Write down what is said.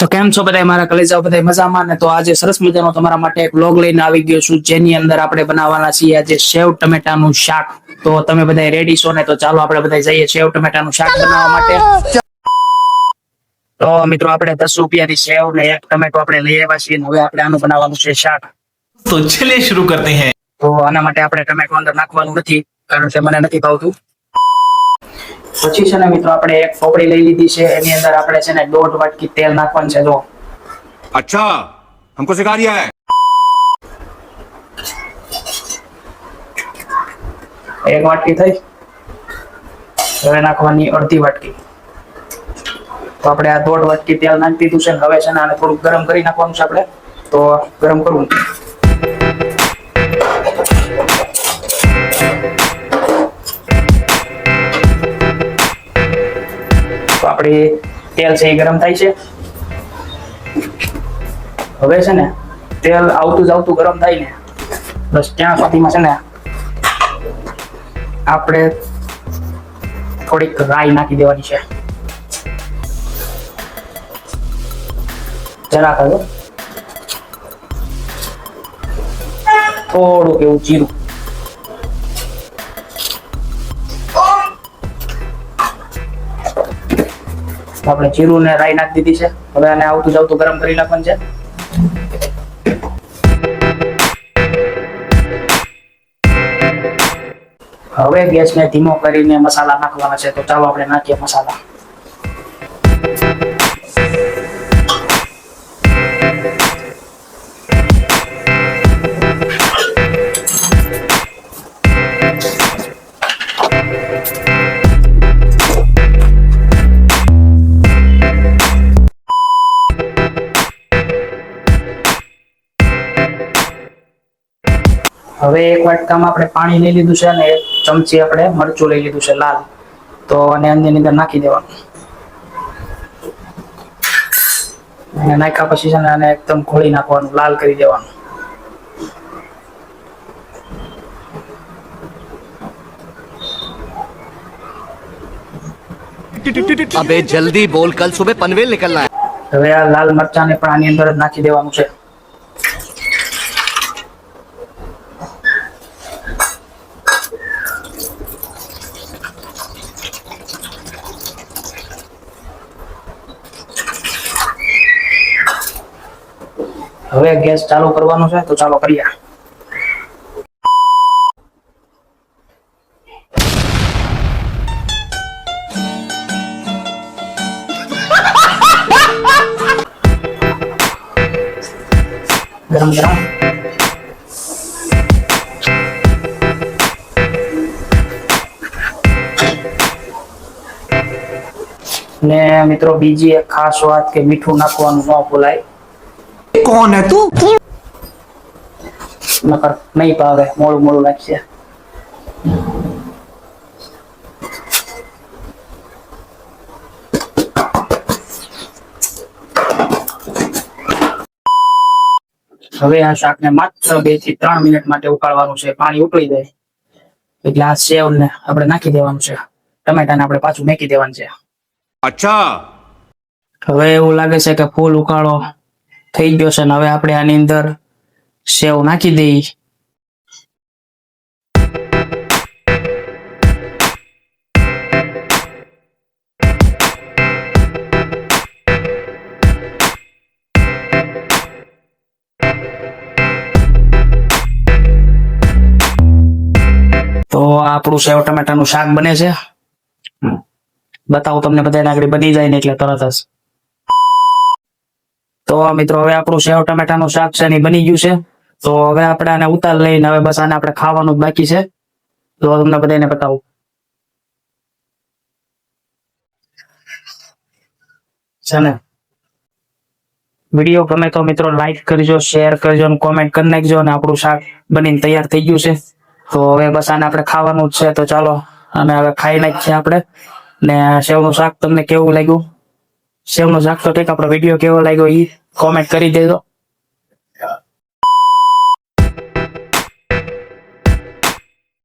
તો કેમ છો બધા મારા કલેજાઓ બધા મજામાં ને તો આજે સરસ મજાનો તમારા માટે એક વ્લોગ લઈને આવી ગયો છું જેની અંદર આપણે બનાવવાના છીએ આજે સેવ ટમેટાનું શાક. તો તમે બધા રેડી છો ને તો ચાલો આપણે બધા જઈએ સેવ ટમેટાનું શાક બનાવવા માટે. તો મિત્રો આપણે દસ રૂપિયાની સેવ ને એક ટમેટો આપણે લઈ આવ્યા છીએ હવે આપણે આનું બનાવવાનું છે શાક. તો છેલ્લે શરૂ કરતે હે. તો આના માટે આપણે ટમેટો અંદર નાખવાનું નથી કારણ કે મને નથી ભાવતું. પછી છે ને મિત્રો આપણે એક ફોપડી લઈ લીધી છે એની અંદર આપણે છે ને દોઢ વાટકી તેલ નાખવાનું છે જો अच्छा हमको सिखा रिया है એક વાટકી થઈ હવે નાખવાની અડધી વાટકી તો આપણે આ દોઢ વાટકી તેલ નાખી દીધું છે ને હવે છે ને આને થોડુંક ગરમ કરી નાખવાનું છે આપણે તો ગરમ કરવું આપણી તેલ છે એ ગરમ થાય છે. હવે છે ને, તેલ આવતું જ આવતું ગરમ થાય ને, બસ ત્યાં સુધીમાં છે ને, આપણે થોડીક રાઈ નાખી દેવાની છે. જરા કરો થોડુંક એવું જીરું. આપણે જીરું ને રાઈ નાખી દીધી છે. હવે આને આવતું જાવતું ગરમ કરી નાખવાનું છે. હવે ગેસને ધીમો કરીને મસાલા નાખવાના છે. તો ચાલો આપણે નાખીએ મસાલા. હવે એક વાટકામાં આપણે પાણી લઈ લીધું છે અને એક ચમચી આપણે મરચું લઈ લીધું છે લાલ. તો અને અંદરની અંદર નાખી દેવાનું. અને નાખ્યા પછી છે ને આને એકદમ ખોળી નાખવાનું લાલ કરી દેવાનું. અબે જલ્દી બોલ કલ સુબહ પનવેલ નીકળના હવે આ લાલ મરચાને પણ આની અંદર જ નાખી દેવાનું છે. હવે ગેસ ચાલુ કરવાનો છે, તો ચાલો કરીએ. ગરમ ગરમ. ને મિત્રો બીજી એક ખાસ વાત કે મીઠું નાખવાનું ન ભૂલાય. કોણ હે તું? નકર નહીં પાવે મોડું મોડું લાગશે. હવે આ શાકને માત્ર બેથી ત્રણ મિનિટ માટે ઉકાળવાનું છે. પાણી ઉકળી જાય. એટલે આ સેવ ને આપણે નાખી દેવાનું છે. ટમેટા ને આપણે પાછું મેકી દેવાનું છે. અચ્છા. હવે એવું લાગે છે કે ફૂલ ઉકાળો થઈ ગયો છે હવે આપણે આની અંદર સેવ નાખી દઈ તો આપણું સેવ ટમેટાનું શાક બને છે. બતાવું તમને બધા આગળ બની જાય ને એટલે તરત જ. તો મિત્રો, હવે આપણું સેવ ટમેટાનું શાક છે ને બની ગયું છે. તો હવે આપણે આને ઉતાર લઈને હવે બસ આને આપણે ખાવાનું બાકી છે. તો તમને બધાને બતાવું. છે ને? વીડિયો ગમે તો મિત્રો લાઈક કરજો શેર કરજો અને કોમેન્ટ કરી નાખજો અને આપણું શાક બનીને તૈયાર થઈ ગયું છે. તો હવે બસ આને આપણે ખાવાનું જ છે. તો ચાલો અને હવે ખાઈ નાખીએ આપણે. ને સેવનું શાક તમને કેવું લાગ્યું? સેવનું શાક તો ઠીક આપણો વીડિયો કેવો લાગ્યો ઈ? કોમેન્ટ કરી દેજો